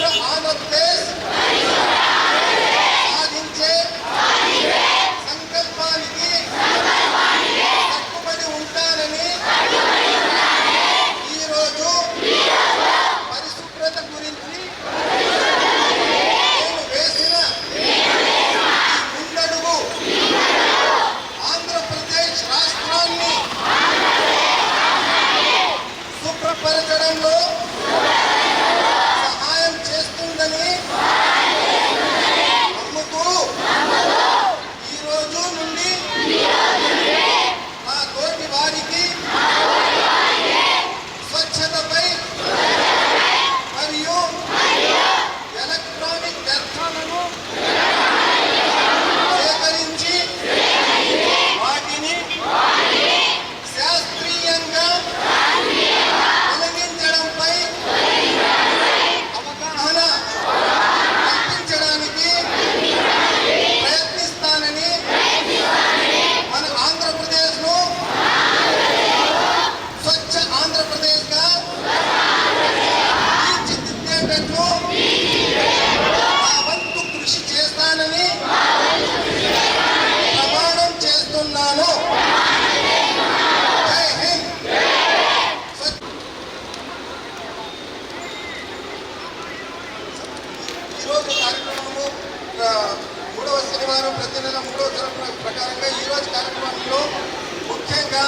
ಆಂಧ್ರ ಪ್ರದೇಶ್ చేస్తున్నాను ఈరోజు కార్యక్రమంలో మూడవ శనివారం ప్రతి నెల మూడవ తరపు ప్రకారంగా ఈరోజు కార్యక్రమంలో ముఖ్యంగా